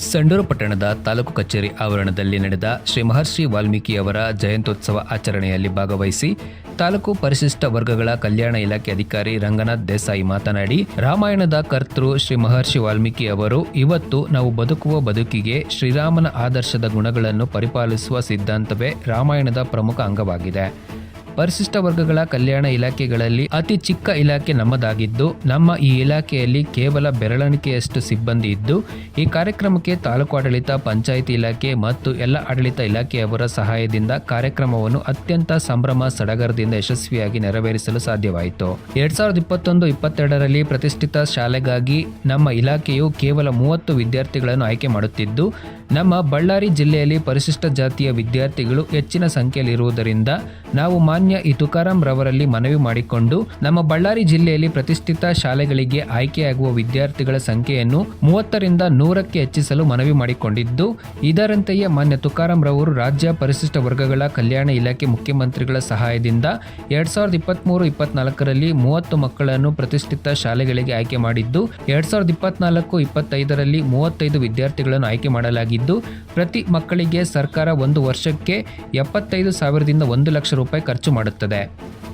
ಸಂಡೂರು ಪಟ್ಟಣದ ತಾಲೂಕು ಕಚೇರಿ ಆವರಣದಲ್ಲಿ ನಡೆದ ಶ್ರೀ ಮಹರ್ಷಿ ವಾಲ್ಮೀಕಿಯವರ ಜಯಂತ್ಯುತ್ಸವ ಆಚರಣೆಯಲ್ಲಿ ಭಾಗವಹಿಸಿ ತಾಲೂಕು ಪರಿಶಿಷ್ಟ ವರ್ಗಗಳ ಕಲ್ಯಾಣ ಇಲಾಖೆ ಅಧಿಕಾರಿ ರಂಗನಾಥ್ ದೇಸಾಯಿ ಮಾತನಾಡಿ, ರಾಮಾಯಣದ ಕರ್ತೃ ಶ್ರೀ ಮಹರ್ಷಿ ವಾಲ್ಮೀಕಿ ಅವರು ಇವತ್ತು ನಾವು ಬದುಕುವ ಬದುಕಿಗೆ ಶ್ರೀರಾಮನ ಆದರ್ಶದ ಗುಣಗಳನ್ನು ಪರಿಪಾಲಿಸುವ ಸಿದ್ಧಾಂತವೇ ರಾಮಾಯಣದ ಪ್ರಮುಖ ಅಂಗವಾಗಿದೆ. ಪರಿಶಿಷ್ಟ ವರ್ಗಗಳ ಕಲ್ಯಾಣ ಇಲಾಖೆಗಳಲ್ಲಿ ಅತಿ ಚಿಕ್ಕ ಇಲಾಖೆ ನಮ್ಮದಾಗಿದ್ದು, ನಮ್ಮ ಈ ಇಲಾಖೆಯಲ್ಲಿ ಕೇವಲ ಬೆರಳಿಕೆಯಷ್ಟು ಸಿಬ್ಬಂದಿ ಇದ್ದು, ಈ ಕಾರ್ಯಕ್ರಮಕ್ಕೆ ತಾಲೂಕು ಆಡಳಿತ, ಪಂಚಾಯಿತಿ ಇಲಾಖೆ ಮತ್ತು ಎಲ್ಲ ಆಡಳಿತ ಇಲಾಖೆಯವರ ಸಹಾಯದಿಂದ ಕಾರ್ಯಕ್ರಮವನ್ನು ಅತ್ಯಂತ ಸಂಭ್ರಮ, ಸಡಗರದಿಂದ ಯಶಸ್ವಿಯಾಗಿ ನೆರವೇರಿಸಲು ಸಾಧ್ಯವಾಯಿತು. ಎರಡ್ ಸಾವಿರದ ಇಪ್ಪತ್ತೊಂದು, ಇಪ್ಪತ್ತೆರಡರಲ್ಲಿ ಪ್ರತಿಷ್ಠಿತ ಶಾಲೆಗಾಗಿ ನಮ್ಮ ಇಲಾಖೆಯು ಕೇವಲ ಮೂವತ್ತು ವಿದ್ಯಾರ್ಥಿಗಳನ್ನು ಆಯ್ಕೆ ಮಾಡುತ್ತಿದ್ದು, ನಮ್ಮ ಬಳ್ಳಾರಿ ಜಿಲ್ಲೆಯಲ್ಲಿ ಪರಿಶಿಷ್ಟ ಜಾತಿಯ ವಿದ್ಯಾರ್ಥಿಗಳು ಹೆಚ್ಚಿನ ಸಂಖ್ಯೆಯಲ್ಲಿರುವುದರಿಂದ ನಾವು ಮಾನ್ಯ ಈ ಇತುಕಾರಾಂ ರವರಲ್ಲಿ ಮನವಿ ಮಾಡಿಕೊಂಡು, ನಮ್ಮ ಬಳ್ಳಾರಿ ಜಿಲ್ಲೆಯಲ್ಲಿ ಪ್ರತಿಷ್ಠಿತ ಶಾಲೆಗಳಿಗೆ ಆಯ್ಕೆಯಾಗುವ ವಿದ್ಯಾರ್ಥಿಗಳ ಸಂಖ್ಯೆಯನ್ನು ಮೂವತ್ತರಿಂದ ನೂರಕ್ಕೆ ಹೆಚ್ಚಿಸಲು ಮನವಿ ಮಾಡಿಕೊಂಡಿದ್ದು, ಇದರಂತೆಯೇ ಮಾನ್ಯ ತುಕಾರಾಂ ರವರು ರಾಜ್ಯ ಪರಿಶಿಷ್ಟ ವರ್ಗಗಳ ಕಲ್ಯಾಣ ಇಲಾಖೆ ಮುಖ್ಯಮಂತ್ರಿಗಳ ಸಹಾಯದಿಂದ ಎರಡ್ ಸಾವಿರದ ಇಪ್ಪತ್ಮೂರು ಇಪ್ಪತ್ನಾಲ್ಕರಲ್ಲಿ ಮೂವತ್ತು ಮಕ್ಕಳನ್ನು ಪ್ರತಿಷ್ಠಿತ ಶಾಲೆಗಳಿಗೆ ಆಯ್ಕೆ ಮಾಡಿದ್ದು, ಎರಡ್ ಸಾವಿರದ ಇಪ್ಪತ್ನಾಲ್ಕು ಇಪ್ಪತ್ತೈದರಲ್ಲಿ ಮೂವತ್ತೈದು ವಿದ್ಯಾರ್ಥಿಗಳನ್ನು ಆಯ್ಕೆ ಮಾಡಲಾಗಿದ್ದು, ಪ್ರತಿ ಮಕ್ಕಳಿಗೆ ಸರ್ಕಾರ ಒಂದು ವರ್ಷಕ್ಕೆ ಎಪ್ಪತ್ತೈದು ಸಾವಿರದಿಂದ ಒಂದು ಲಕ್ಷ ರೂಪಾಯಿ ಖರ್ಚು ಮಾಡುತ್ತದೆ.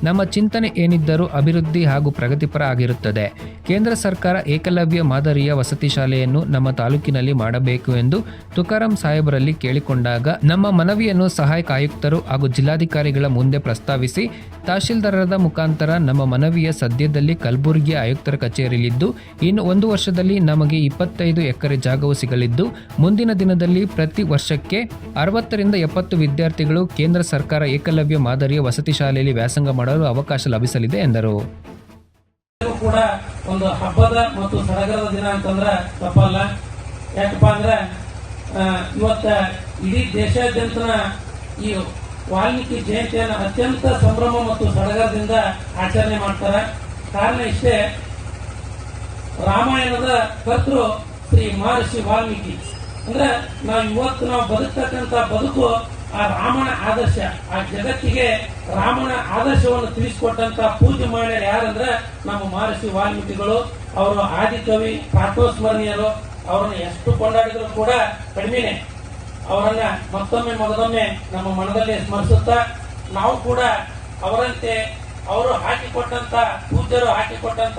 ನಮ್ಮ ಚಿಂತನೆ ಏನಿದ್ದರೂ ಅಭಿವೃದ್ಧಿ ಹಾಗೂ ಪ್ರಗತಿಪರ ಆಗಿರುತ್ತದೆ. ಕೇಂದ್ರ ಸರ್ಕಾರ ಏಕಲವ್ಯ ಮಾದರಿಯ ವಸತಿ ಶಾಲೆಯನ್ನು ನಮ್ಮ ತಾಲೂಕಿನಲ್ಲಿ ಮಾಡಬೇಕು ಎಂದು ತುಕಾರಾಂ ಸಾಹೇಬರಲ್ಲಿ ಕೇಳಿಕೊಂಡಾಗ, ನಮ್ಮ ಮನವಿಯನ್ನು ಸಹಾಯಕ ಆಯುಕ್ತರು ಹಾಗೂ ಜಿಲ್ಲಾಧಿಕಾರಿಗಳ ಮುಂದೆ ಪ್ರಸ್ತಾವಿಸಿ, ತಹಶೀಲ್ದಾರರ ಮುಖಾಂತರ ನಮ್ಮ ಮನವಿಯ ಸದ್ಯದಲ್ಲಿ ಕಲಬುರಗಿ ಆಯುಕ್ತರ ಕಚೇರಿಯಲ್ಲಿದ್ದು, ಇನ್ನು ಒಂದು ವರ್ಷದಲ್ಲಿ ನಮಗೆ ಇಪ್ಪತ್ತೈದು ಎಕರೆ ಜಾಗವು ಸಿಗಲಿದ್ದು, ಮುಂದಿನ ದಿನದಲ್ಲಿ ಪ್ರತಿ ವರ್ಷಕ್ಕೆ ಅರವತ್ತರಿಂದ ಎಪ್ಪತ್ತು ವಿದ್ಯಾರ್ಥಿಗಳು ಕೇಂದ್ರ ಸರ್ಕಾರ ಏಕಲವ್ಯ ಮಾದರಿಯ ವಸತಿ ಶಾಲೆಯಲ್ಲಿ ವ್ಯಾಸಂಗ ಮಾಡಲು ಅವಕಾಶ ಲಭಿಸಲಿದೆ ಎಂದರು. ಕೂಡ ಒಂದು ಹಬ್ಬದ ಮತ್ತು ಸಡಗರದ ದಿನ ಅಂತಂದ್ರೆ ತಪ್ಪಲ್ಲ. ಯಾಕಪ್ಪ ಅಂದ್ರೆ ಇವತ್ತ ಇಡೀ ದೇಶಾದ್ಯಂತನ ಈ ವಾಲ್ಮೀಕಿ ಜಯಂತಿಯನ್ನು ಅತ್ಯಂತ ಸಂಭ್ರಮ ಮತ್ತು ಸಡಗರದಿಂದ ಆಚರಣೆ ಮಾಡ್ತಾರೆ. ಕಾರಣ ಇಷ್ಟೇ, ರಾಮಾಯಣದ ಕರ್ತೃ ಶ್ರೀ ಮಹರ್ಷಿ ವಾಲ್ಮೀಕಿ. ಅಂದ್ರೆ ನಾವು ಇವತ್ತು ನಾವು ಬದುಕ್ತಕ್ಕಂಥ ಬದುಕು ಆ ರಾಮನ ಆದರ್ಶ, ಆ ಜಗತ್ತಿಗೆ ರಾಮನ ಆದರ್ಶವನ್ನು ತಿಳಿಸಿಕೊಟ್ಟಂತ ಪೂಜೆ ಮಾಡ್ಯಾರ ಯಾರಂದ್ರೆ ನಮ್ಮ ಮಹರ್ಷಿ ವಾಲ್ಮೀಕಿಗಳು, ಅವರು ಆದಿಕವಿ ಪಾಠೋಸ್ಮರಣೀಯರು ಅವರನ್ನು ಎಷ್ಟು ಕೊಂಡಾಡಿದ್ರು ಕೂಡ ಕಡಿಮೆನೆ. ಅವರನ್ನ ಮತ್ತೊಮ್ಮೆ ಮೊದಲೊಮ್ಮೆ ನಮ್ಮ ಮನದಲ್ಲಿ ಸ್ಮರಿಸುತ್ತಾ, ನಾವು ಕೂಡ ಅವರಂತೆ ಅವರು ಹಾಕಿಕೊಟ್ಟಂತ, ಪೂಜ್ಯರು ಹಾಕಿಕೊಟ್ಟಂತ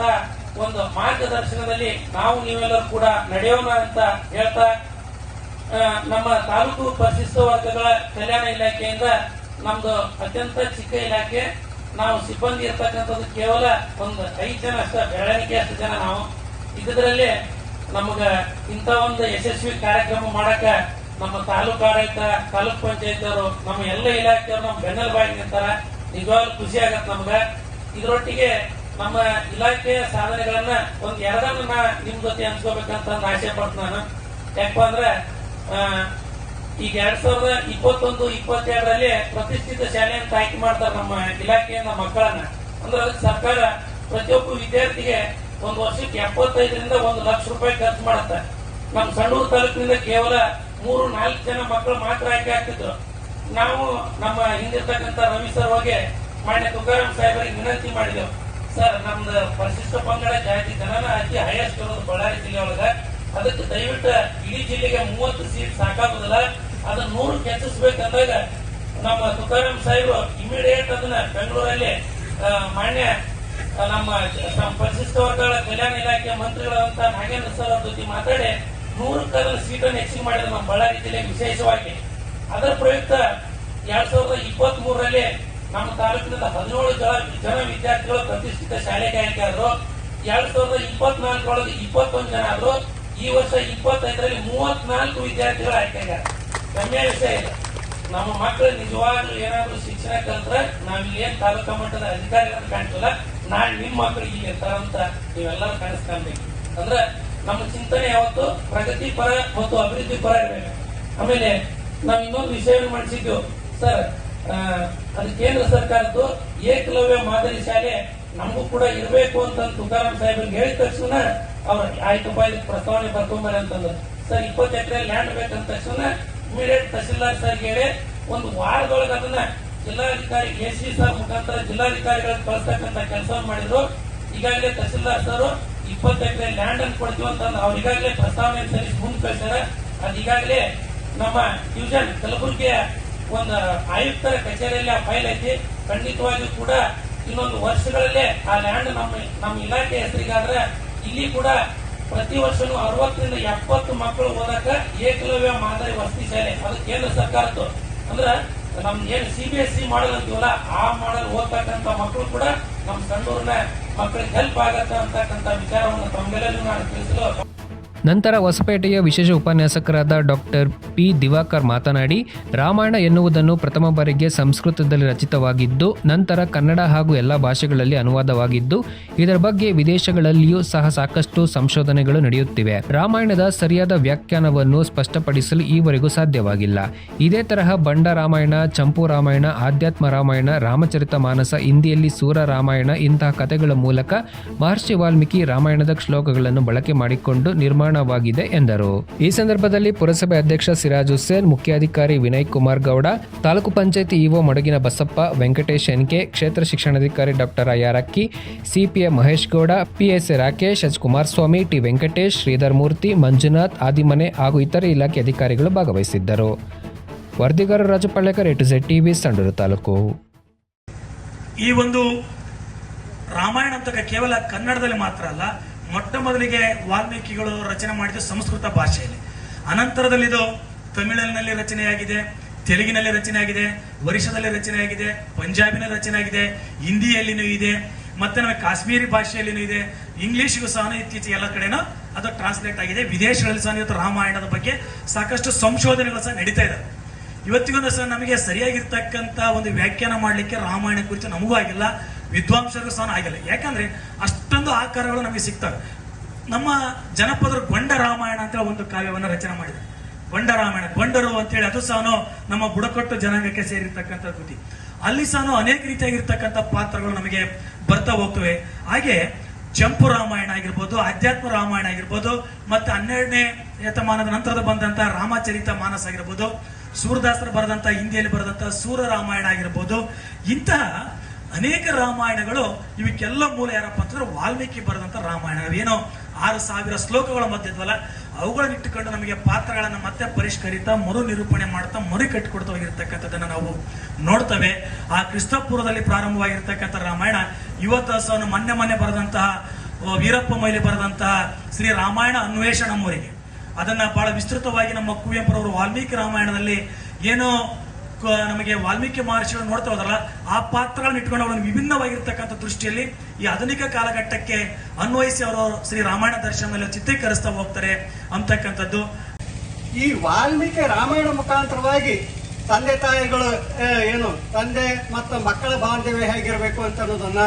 ಒಂದು ಮಾರ್ಗದರ್ಶನದಲ್ಲಿ ನಾವು ನೀವೆಲ್ಲರೂ ಕೂಡ ನಡೆಯೋಣ ಅಂತ ಹೇಳ್ತಾ ನಮ್ಮ ತಾಲೂಕು ಪರಿಶಿಷ್ಟ ವರ್ಗಗಳ ಕಲ್ಯಾಣ ಇಲಾಖೆಯಿಂದ ನಮ್ದು ಅತ್ಯಂತ ಚಿಕ್ಕ ಇಲಾಖೆ. ನಾವು ಸಿಬ್ಬಂದಿ ಇರ್ತಕ್ಕಂಥದ್ದು ಕೇವಲ ಒಂದು ಐದು ಜನ ಅಷ್ಟ ಬೆಳವಣಿಗೆ ಅಷ್ಟು ಜನ ನಾವು. ಇದರಲ್ಲಿ ನಮಗ ಇಂಥ ಒಂದು ಯಶಸ್ವಿ ಕಾರ್ಯಕ್ರಮ ಮಾಡಕ ನಮ್ಮ ತಾಲೂಕು ಆಡಳಿತ, ತಾಲೂಕ್ ಪಂಚಾಯತ್ ಅವರು ನಮ್ಮ ಎಲ್ಲ ಇಲಾಖೆಯವರು ನಮ್ಮ ಬೆನ್ನೆಲುಬಾಗಿ ನಿಂತಾರ. ನಿಜವಾಗ್ಲೂ ಖುಷಿ ಆಗತ್ತೆ ನಮ್ಗ. ಇದರೊಟ್ಟಿಗೆ ನಮ್ಮ ಇಲಾಖೆಯ ಸಾಧನೆಗಳನ್ನ ಒಂದ್ ಎರಡನ್ನ ನಿಮ್ ಜೊತೆ ಅಂದ್ ಆಸೆ ಪಡ್ತು ನಾನು. ಯಾಕಪ್ಪ ಈಗ ಎರಡ್ ಸಾವಿರದ ಇಪ್ಪತ್ತೊಂದು, ಇಪ್ಪತ್ತೆರಡರಲ್ಲಿ ಪ್ರತಿಷ್ಠಿತ ಶಾಲೆ ಅಂತ ಆಯ್ಕೆ ಮಾಡ್ತಾರೆ ನಮ್ಮ ಇಲಾಖೆಯಿಂದ ಮಕ್ಕಳನ್ನ. ಅಂದ್ರೆ ಅದಕ್ಕೆ ಸರ್ಕಾರ ಪ್ರತಿಯೊಬ್ಬ ವಿದ್ಯಾರ್ಥಿಗೆ ಒಂದು ವರ್ಷಕ್ಕೆ ಎಪ್ಪತ್ತೈದರಿಂದ ಒಂದು ಲಕ್ಷ ರೂಪಾಯಿ ಖರ್ಚು ಮಾಡುತ್ತೆ. ನಮ್ಮ ಸಣ್ಣೂರು ತಾಲೂಕಿನಿಂದ ಕೇವಲ ಮೂರು, ನಾಲ್ಕು ಜನ ಮಕ್ಕಳು ಮಾತ್ರ ಆಯ್ಕೆ ಆಗ್ತಿದ್ರು. ನಾವು ನಮ್ಮ ಹಿಂದಿರ್ತಕ್ಕಂಥ ರವಿ ಸರ್ ಹೋಗಿ ಮಾನ್ಯ ತುಕಾರಾಮ್ ಸಾಹೇಬರಿಗೆ ವಿನಂತಿ ಮಾಡಿದೆವು. ಸರ್, ನಮ್ದು ಪರಿಶಿಷ್ಟ ಪಂಗಡ ಜಾತಿ ಜನನ ಅತಿ ಹೈಯೆಸ್ಟ್ ಇರೋದು ಬಳ್ಳಾರಿ ಜಿಲ್ಲೆ. ಅದಕ್ಕೆ ದಯವಿಟ್ಟು ಇಡೀ ಜಿಲ್ಲೆಗೆ ಮೂವತ್ತು ಸೀಟ್ ಸಾಕಾಗುದಿಲ್ಲ. ಅದನ್ನ ನೂರು ಹೆಚ್ಚಿಸ್ಬೇಕಂದಾಗ ನಮ್ಮ ತುಕಾರಾಮ್ ಸಾಹೇಬರು ಇಮಿಡಿಯೇಟ್ ಅದನ್ನ ಬೆಂಗಳೂರಲ್ಲಿ ಮಾನ್ಯ ನಮ್ಮ ಪರಿಶಿಷ್ಟ ವರ್ಗಗಳ ಕಲ್ಯಾಣ ಇಲಾಖೆ ಮಂತ್ರಿಗಳಂತ ನಾಗೇಂದ್ರ ಸರ್ ಜೊತೆ ಮಾತಾಡಿ ನೂರು ಅದನ್ನ ಸೀಟನ್ನು ಹೆಚ್ಚಿಗೆ ಮಾಡಿದ್ರು ನಮ್ಮ ಬಳ್ಳಾರಿ ಜಿಲ್ಲೆಗೆ ವಿಶೇಷವಾಗಿ. ಅದರ ಪ್ರಯುಕ್ತ ಎರಡ್ ಸಾವಿರದ ಇಪ್ಪತ್ತ್ ಮೂರರಲ್ಲಿ ನಮ್ಮ ತಾಲೂಕಿನಿಂದ ಹದಿನೇಳು ಜನ ಜನ ವಿದ್ಯಾರ್ಥಿಗಳು ಪ್ರತಿಷ್ಠಿತ ಶಾಲೆಗೆ ಆಯ್ಕೆ ಆದ್ರು ಎರಡ್ ಸಾವಿರದ ಇಪ್ಪತ್ನಾಲ್ಕರೊಳಗೆ ಇಪ್ಪತ್ತೊಂದು ಜನ ಆದ್ರು. ಈ ವರ್ಷ ಇಪ್ಪತ್ತೈದರಲ್ಲಿ ಮೂವತ್ನಾಲ್ಕು ವಿದ್ಯಾರ್ಥಿಗಳು ಆಯ್ಕೆ ಆಗ್ಯಾರ ಹೆಮ್ಮೆಯ ವಿಷಯ ಇಲ್ಲ ನಮ್ಮ ಮಕ್ಕಳು ನಿಜವಾಗ್ಲೂ ಏನಾದ್ರು ಶಿಕ್ಷಣ ಕಲ್ತ್ರೆ ನಾವ್ ಏನ್ ತಾಲೂಕಾ ಮಟ್ಟದ ಅಧಿಕಾರಿಗಳನ್ನ ಕಾಣ್ತಿಲ್ಲ ನಾಳೆ ನಿಮ್ಮ ಮಕ್ಕಳು ಇಲ್ಲಿ ಇರ್ತಾರಂತ ನೀವೆಲ್ಲರೂ ಕಾಣಿಸ್ಕೊಳ್ಬೇಕು. ಅಂದ್ರೆ ನಮ್ಮ ಚಿಂತನೆ ಯಾವತ್ತು ಪ್ರಗತಿ ಪರ ಮತ್ತು ಅಭಿವೃದ್ಧಿ ಪರ ಇರಬೇಕು. ಆಮೇಲೆ ನಾವು ಇನ್ನೊಂದು ವಿಷಯವನ್ನು ಮಾಡಿಸಿದ್ದು, ಸರ್ ಅದು ಕೇಂದ್ರ ಸರ್ಕಾರದ್ದು ಏಕಲವ್ಯ ಮಾದರಿ ಶಾಲೆ ನಮಗೂ ಕೂಡ ಇರಬೇಕು ಅಂತ ತುಕಾರಾಮ್ ಸಾಹೇಬ್ ಹೇಳಿದ ತಕ್ಷಣ ಅವ್ರು ಆಯ್ತಪ್ಪ ಇದಕ್ಕೆ ಪ್ರಸ್ತಾವನೆ ಬರ್ಕೊಂಬರ ಅಂತಂದ್ರು. ಸರ್, ಇಪ್ಪತ್ತು ಎಕರೆ ಲ್ಯಾಂಡ್ ಬೇಕಂದ ತಕ್ಷಣ ಇಮಿಡಿಯೇಟ್ ತಹಸೀಲ್ದಾರ್ ಸರ್ ಹೇಳಿ, ಒಂದು ವಾರದೊಳಗೆ ಅದನ್ನ ಜಿಲ್ಲಾಧಿಕಾರಿ ಎ ಸಿ ಸರ್ ಮುಖಾಂತರ ಜಿಲ್ಲಾಧಿಕಾರಿಗಳನ್ನ ಕಳಿಸ್ತಕ್ಕಂಥ ಕೆಲಸವನ್ನು ಮಾಡಿದ್ರು. ಈಗಾಗಲೇ ತಹಸೀಲ್ದಾರ್ ಸರ್ ಇಪ್ಪತ್ತು ಎಕರೆ ಲ್ಯಾಂಡ್ ಅನ್ನು ಕೊಡ್ತೀವಿ ಅಂತ ಅವ್ರು ಈಗಾಗಲೇ ಪ್ರಸ್ತಾವನೆ ಸಲ್ಲಿಸಿ ಮುಂದೆ ಕಳಿಸ್ಯಾರ. ಅದು ಈಗಾಗಲೇ ನಮ್ಮ ಡಿವಿಷನ್ ಕಲಬುರಗಿಯ ಒಂದು ಆಯುಕ್ತರ ಕಚೇರಿಯಲ್ಲಿ ಆ ಫೈಲ್ ಐತಿ. ಖಂಡಿತವಾಗಿಯೂ ಕೂಡ ಇನ್ನೊಂದು ವರ್ಷಗಳಲ್ಲೇ ಆ ಲ್ಯಾಂಡ್ ನಮ್ಮ ನಮ್ಮ ಇಲಾಖೆ ಹೆಸರಿಗಾದ್ರೆ ಇಲ್ಲಿ ಕೂಡ ಪ್ರತಿ ವರ್ಷನೂ ಅರವತ್ತರಿಂದ ಎಪ್ಪತ್ತು ಮಕ್ಕಳು ಓದಕ ಏಕಲವ್ಯ ಮಾದರಿ ವಸತಿ ಶಾಲೆ. ಅದು ಕೇಂದ್ರ ಸರ್ಕಾರದ್ದು. ಅಂದ್ರ ನಮ್ ಏನ್ C B S C model ಅಂತೀವಲ್ಲ, ಆ ಮಾಡಲ್ ಓದ್ತಕ್ಕಂತ ಮಕ್ಕಳು ಕೂಡ ನಮ್ಮ ಸಣ್ಣೂರಿನ ಮಕ್ಕಳಿಗೆ ಹೆಲ್ಪ್ ಆಗತ್ತ ಅಂತಕ್ಕಂತ ವಿಚಾರವನ್ನು ತಮ್ಮೆಲ್ಲರಿಗೂ ನಾನು ತಿಳಿಸಲು ನಂತರ ಹೊಸಪೇಟೆಯ ವಿಶೇಷ ಉಪನ್ಯಾಸಕರಾದ ಡಾಕ್ಟರ್ ಪಿ ದಿವಾಕರ್ ಮಾತನಾಡಿ, ರಾಮಾಯಣ ಎನ್ನುವುದನ್ನು ಪ್ರಥಮ ಬಾರಿಗೆ ಸಂಸ್ಕೃತದಲ್ಲಿ ರಚಿತವಾಗಿದ್ದು, ನಂತರ ಕನ್ನಡ ಹಾಗೂ ಎಲ್ಲ ಭಾಷೆಗಳಲ್ಲಿ ಅನುವಾದವಾಗಿದ್ದು, ಇದರ ಬಗ್ಗೆ ವಿದೇಶಗಳಲ್ಲಿಯೂ ಸಹ ಸಾಕಷ್ಟು ಸಂಶೋಧನೆಗಳು ನಡೆಯುತ್ತಿವೆ. ರಾಮಾಯಣದ ಸರಿಯಾದ ವ್ಯಾಖ್ಯಾನವನ್ನು ಸ್ಪಷ್ಟಪಡಿಸಲು ಈವರೆಗೂ ಸಾಧ್ಯವಾಗಿಲ್ಲ. ಇದೇ ತರಹ ಬಂಡ ರಾಮಾಯಣ, ಚಂಪು ರಾಮಾಯಣ, ಆಧ್ಯಾತ್ಮ ರಾಮಾಯಣ, ರಾಮಚರಿತ ಮಾನಸ, ಹಿಂದಿಯಲ್ಲಿ ಸೂರ ರಾಮಾಯಣ ಇಂತಹ ಕಥೆಗಳ ಮೂಲಕ ಮಹರ್ಷಿ ವಾಲ್ಮೀಕಿ ರಾಮಾಯಣದ ಶ್ಲೋಕಗಳನ್ನು ಬಳಕೆ ಮಾಡಿಕೊಂಡು ನಿರ್ಮಾಣವಾಗಿದೆ ಎಂದರು. ಈ ಸಂದರ್ಭದಲ್ಲಿ ಪುರಸಭೆ ಅಧ್ಯಕ್ಷ ಸಿರಾಜ್ ಹುಸೇನ್, ಮುಖ್ಯಾಧಿಕಾರಿ ವಿನಯ್ ಕುಮಾರ್ ಗೌಡ, ತಾಲೂಕು ಪಂಚಾಯಿತಿ ಇಒ ಮಡಗಿನ ಬಸಪ್ಪ, ವೆಂಕಟೇಶ್ ಎನ್ಕೆ ಕ್ಷೇತ್ರ ಶಿಕ್ಷಣಾಧಿಕಾರಿ doctor Ayyarakki CPA Mahesh Gowda, PS Rakesh H Kumaraswamy T Venkatesh, Sridhar Murthy, Manjunath, Adimane ಹಾಗೂ ಇತರೆ ಇಲಾಖೆ ಅಧಿಕಾರಿಗಳು ಭಾಗವಹಿಸಿದ್ದರು. ವರದಿಗಾರ Rajpalyakar Pallekar A to Z TV Sandur taluk. ಈ ಒಂದು ರಾಮಾಯಣ ಕೇವಲ ಕನ್ನಡದಲ್ಲಿ ಮಾತ್ರ ಅಲ್ಲ ಮೊಟ್ಟ ಮೊದಲಿಗೆ ವಾಲ್ಮೀಕಿಗಳು ರಚನೆ ಮಾಡಿದ ಸಂಸ್ಕೃತ ಭಾಷೆಯಲ್ಲಿ. ಅನಂತರದಲ್ಲಿ ಇದು ತಮಿಳಿನಲ್ಲಿ ರಚನೆಯಾಗಿದೆ, ತೆಲುಗಿನಲ್ಲಿ ರಚನೆಯಾಗಿದೆ ಒರಿಷಾದಲ್ಲಿ ರಚನೆಯಾಗಿದೆ, ಪಂಜಾಬಿನಲ್ಲಿ ರಚನೆಯಾಗಿದೆ, ಹಿಂದಿಯಲ್ಲಿನೂ ಇದೆ, ಮತ್ತೆ ನಮಗೆ ಕಾಶ್ಮೀರಿ ಭಾಷೆಯಲ್ಲಿನೂ ಇದೆ. ಇಂಗ್ಲಿಷ್ಗೂ ಸಹ ಇತ್ತೀಚೆಗೆ ಎಲ್ಲ ಕಡೆನೂ ಅದು ಟ್ರಾನ್ಸ್ಲೇಟ್ ಆಗಿದೆ. ವಿದೇಶಗಳಲ್ಲಿ ಸಹ ರಾಮಾಯಣದ ಬಗ್ಗೆ ಸಾಕಷ್ಟು ಸಂಶೋಧನೆಗಳು ಸಹ ನಡೀತಾ ಇದಾವೆ ಇವತ್ತಿಗೊಂದು ಸಹ ನಮಗೆ ಸರಿಯಾಗಿರ್ತಕ್ಕಂಥ ಒಂದು ವ್ಯಾಖ್ಯಾನ ಮಾಡಲಿಕ್ಕೆ ರಾಮಾಯಣ ಕುರಿತು ನಮಗೂ ಆಗಿಲ್ಲ ವಿದ್ವಾಂಸರು ಸಹ ಆಗಿಲ್ಲ. ಯಾಕಂದ್ರೆ ಅಷ್ಟೊಂದು ಆಕಾರಗಳು ನಮಗೆ ಸಿಗ್ತವೆ. ನಮ್ಮ ಜನಪದರು ಗೊಂಡ ರಾಮಾಯಣ ಅಂತ ಒಂದು ಕಾವ್ಯವನ್ನು ರಚನೆ ಮಾಡಿದೆ ಗೊಂಡ ರಾಮಾಯಣ, ಗೊಂಡರು ಅಂತೇಳಿ ಅದು ಸಹ ನಮ್ಮ ಬುಡಕಟ್ಟು ಜನಾಂಗಕ್ಕೆ ಸೇರಿರ್ತಕ್ಕಂಥ ಕೃತಿ. ಅಲ್ಲಿ ಸಹ ಅನೇಕ ರೀತಿಯಾಗಿರ್ತಕ್ಕಂಥ ಪಾತ್ರಗಳು ನಮಗೆ ಬರ್ತಾ ಹೋಗ್ತವೆ. ಹಾಗೆ ಚಂಪು ರಾಮಾಯಣ ಆಗಿರ್ಬೋದು, ಆಧ್ಯಾತ್ಮ ರಾಮಾಯಣ ಆಗಿರ್ಬೋದು, ಮತ್ತು ಹನ್ನೆರಡನೇ ಶತಮಾನದ ನಂತರದ ಬಂದಂತ ರಾಮಚರಿತ ಮಾನಸ ಆಗಿರ್ಬೋದು, ಸೂರದಾಸರು ಬರೆದಂತ ಹಿಂದಿಯಲ್ಲಿ ಬರೆದಂತ ಸೂರ ರಾಮಾಯಣ ಆಗಿರ್ಬೋದು, ಇಂತಹ ಅನೇಕ ರಾಮಾಯಣಗಳು ಇವಕ್ಕೆಲ್ಲ ಮೂಲ ಯಾರಪ್ಪ ಅಂತಂದ್ರೆ ವಾಲ್ಮೀಕಿ ಬರೆದಂತ ರಾಮಾಯಣ ಏನೋ ಆರು ಸಾವಿರ ಶ್ಲೋಕಗಳ ಮಧ್ಯದ್ವಲ್ಲ ಅವುಗಳನ್ನ ಇಟ್ಟುಕೊಂಡು ನಮಗೆ ಪಾತ್ರಗಳನ್ನು ಮತ್ತೆ ಪರಿಷ್ಕರಿತಾ, ಮರು ನಿರೂಪಣೆ ಮಾಡ್ತಾ, ಮರು ಕಟ್ಟಿಕೊಡ್ತಾ ಹೋಗಿರ್ತಕ್ಕಂಥದ್ದನ್ನ ನಾವು ನೋಡ್ತೇವೆ. ಆ ಕ್ರಿಸ್ತಪುರದಲ್ಲಿ ಪ್ರಾರಂಭವಾಗಿರ್ತಕ್ಕಂಥ ರಾಮಾಯಣ ಸಹ ಮೊನ್ನೆ ಮೊನ್ನೆ ಬರೆದಂತಹ ವೀರಪ್ಪ ಮೈಲಿ ಬರೆದಂತಹ ಶ್ರೀ ರಾಮಾಯಣ ಅನ್ವೇಷಣ ಮೂರಿಗೆ ಅದನ್ನ ಬಹಳ ವಿಸ್ತೃತವಾಗಿ ನಮ್ಮ ಕುವೆಂಪುರವರು ವಾಲ್ಮೀಕಿ ರಾಮಾಯಣದಲ್ಲಿ ಏನೋ ನಮಗೆ ವಾಲ್ಮೀಕಿ ಮಹರ್ಷಿಗಳು ನೋಡ್ತಾ ಹೋದಲ್ಲ ಆ ಪಾತ್ರಗಳನ್ನ ಇಟ್ಕೊಂಡು ಅವರನ್ನು ವಿಭಿನ್ನವಾಗಿರ್ತಕ್ಕಂಥ ದೃಷ್ಟಿಯಲ್ಲಿ ಈ ಆಧುನಿಕ ಕಾಲಘಟ್ಟಕ್ಕೆ ಅನ್ವಯಿಸಿ ಅವರು ಶ್ರೀ ರಾಮಾಯಣ ದರ್ಶನದಲ್ಲಿ ಚಿತ್ರೀಕರಿಸ್ತಾ ಹೋಗ್ತಾರೆ ಅಂತಕ್ಕಂಥದ್ದು. ಈ ವಾಲ್ಮೀಕಿ ರಾಮಾಯಣ ಮುಖಾಂತರವಾಗಿ ತಂದೆ ತಾಯಿಗಳು ಏನು, ತಂದೆ ಮತ್ತು ಮಕ್ಕಳ ಬಾಂಧವ್ಯ ಹೇಗಿರಬೇಕು ಅಂತ ಅನ್ನೋದನ್ನ,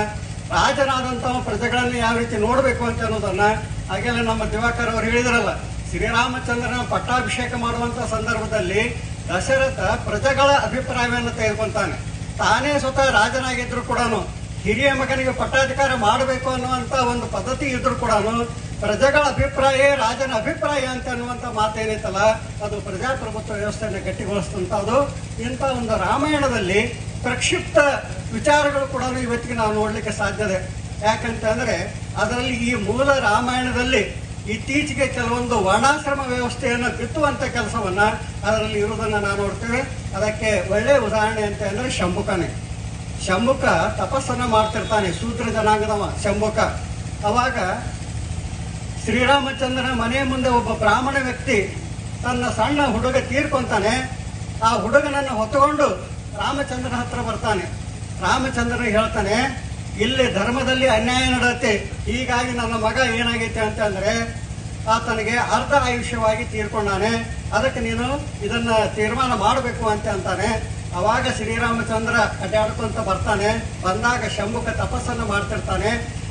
ರಾಜನಾದಂತಹ ಪ್ರಜೆಗಳನ್ನು ಯಾವ ರೀತಿ ನೋಡಬೇಕು ಅಂತ ಅನ್ನೋದನ್ನ, ಹಾಗೆಲ್ಲ ನಮ್ಮ ದಿವಾಕರ್ ಅವರು ಹೇಳಿದ್ರಲ್ಲ, ಶ್ರೀರಾಮಚಂದ್ರನ ಪಟ್ಟಾಭಿಷೇಕ ಮಾಡುವಂತ ಸಂದರ್ಭದಲ್ಲಿ ದಶರಥ ಪ್ರಜೆಗಳ ಅಭಿಪ್ರಾಯವನ್ನು ತೆಗೆದುಕೊಳ್ತಾನೆ. ತಾನೇ ಸ್ವತಃ ರಾಜನಾಗಿದ್ರು ಕೂಡ ಹಿರಿಯ ಮಗನಿಗೆ ಪಟ್ಟಾಧಿಕಾರ ಮಾಡಬೇಕು ಅನ್ನುವಂತ ಒಂದು ಪದ್ಧತಿ ಇದ್ರು ಕೂಡ ಪ್ರಜೆಗಳ ಅಭಿಪ್ರಾಯ ರಾಜನ ಅಭಿಪ್ರಾಯ ಅಂತ ಅನ್ನುವಂತ ಮಾತೇನೈತಲ್ಲ ಅದು ಪ್ರಜಾಪ್ರಭುತ್ವ ವ್ಯವಸ್ಥೆಯನ್ನು ಗಟ್ಟಿಗೊಳಿಸ್ತಂಥದ್ದು. ಇಂಥ ಒಂದು ರಾಮಾಯಣದಲ್ಲಿ ಪ್ರಕ್ಷಿಪ್ತ ವಿಚಾರಗಳು ಕೂಡ ಇವತ್ತಿಗೆ ನಾವು ನೋಡ್ಲಿಕ್ಕೆ ಸಾಧ್ಯತೆ ಯಾಕಂತಂದ್ರೆ ಅದರಲ್ಲಿ ಈ ಮೂಲ ರಾಮಾಯಣದಲ್ಲಿ ಇತ್ತೀಚೆಗೆ ಕೆಲವೊಂದು ವರ್ಣಾಶ್ರಮ ವ್ಯವಸ್ಥೆಯನ್ನು ಬಿತ್ತುವಂತ ಕೆಲಸವನ್ನ ಅದರಲ್ಲಿ ಇರುವುದನ್ನು ನಾವು ನೋಡ್ತೇವೆ. ಅದಕ್ಕೆ ಒಳ್ಳೆಯ ಉದಾಹರಣೆ ಅಂತ ಅಂದ್ರೆ ಶಂಭುಕನೇ. ಶಂಭುಕ ತಪಸ್ಸನ್ನ ಮಾಡ್ತಿರ್ತಾನೆ ಸೂತ್ರ ಜನಾಂಗದವ ಶಂಭುಕ. ಅವಾಗ ಶ್ರೀರಾಮಚಂದ್ರನ ಮನೆ ಮುಂದೆ ಒಬ್ಬ ಬ್ರಾಹ್ಮಣ ವ್ಯಕ್ತಿ ತನ್ನ ಸಣ್ಣ ಹುಡುಗ ತೀರ್ಕೊಂತಾನೆ. ಆ ಹುಡುಗನನ್ನು ಹೊತ್ತುಕೊಂಡು ರಾಮಚಂದ್ರನ ಹತ್ರ ಬರ್ತಾನೆ. ರಾಮಚಂದ್ರನ ಹೇಳ್ತಾನೆ ಇಲ್ಲಿ ಧರ್ಮದಲ್ಲಿ ಅನ್ಯಾಯ ನಡೆಯುತ್ತೆ. ಹೀಗಾಗಿ ನನ್ನ ಮಗ ಏನಾಗೈತೆ ಅಂತಂದ್ರೆ ಆತನಿಗೆ ಅರ್ಧ ಆಯುಷ್ಯವಾಗಿ ತೀರ್ಕೊಂಡಾನೆ. ಅದಕ್ಕೆ ನೀನು ಇದನ್ನ ತೀರ್ಮಾನ ಮಾಡಬೇಕು ಅಂತ ಅಂತಾನೆ. ಅವಾಗ ಶ್ರೀರಾಮಚಂದ್ರ ಅಡ್ಡಾಡ್ಕೊಂತ ಬರ್ತಾನೆ. ಬಂದಾಗ ಶಂಭುಕ ತಪಸ್ಸನ್ನು ಮಾಡ್ತಿರ್ತಾನೆ.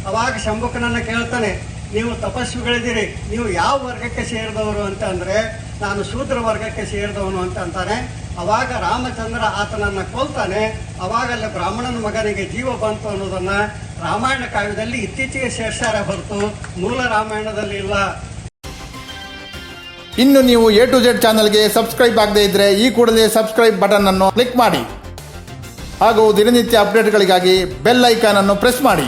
ಅವಾಗ ಶಂಭುಕನನ್ನ ಕೇಳ್ತಾನೆ, ನೀವು ತಪಸ್ಸುಗಳಿದ್ದೀರಿ ನೀವು ಯಾವ ವರ್ಗಕ್ಕೆ ಸೇರಿದವರು? ಅಂತ ಅಂದ್ರೆ ನಾನು ಶೂದ್ರ ವರ್ಗಕ್ಕೆ ಸೇರಿದವನು ಅಂತ ಅಂತಾನೆ. ಅವಾಗ ರಾಮಚಂದ್ರ ಆತನನ್ನ ಕೊಲ್ತಾನೆ. ಅವಾಗಲ್ಲೇ ಬ್ರಾಹ್ಮಣನ ಮಗನಿಗೆ ಜೀವ ಬಂತು ಅನ್ನೋದನ್ನ ರಾಮಾಯಣ ಕಾವ್ಯದಲ್ಲಿ ಇತ್ತೀಚೆಗೆ ಶೇಷಾರ ಹೊರತು ಮೂಲ ರಾಮಾಯಣದಲ್ಲಿ ಇಲ್ಲ. ಇನ್ನು ನೀವು ಎ ಟು ಜೆಡ್ ಚಾನಲ್ಗೆ ಸಬ್ಸ್ಕ್ರೈಬ್ ಆಗದೇ ಇದ್ದರೆ ಈ ಕೂಡಲೇ ಸಬ್ಸ್ಕ್ರೈಬ್ ಬಟನ್ ಅನ್ನು ಕ್ಲಿಕ್ ಮಾಡಿ. ಹಾಗೂ ದಿನನಿತ್ಯ ಅಪ್ಡೇಟ್ಗಳಿಗಾಗಿ ಬೆಲ್ ಐಕಾನ್ ಅನ್ನು ಪ್ರೆಸ್ ಮಾಡಿ.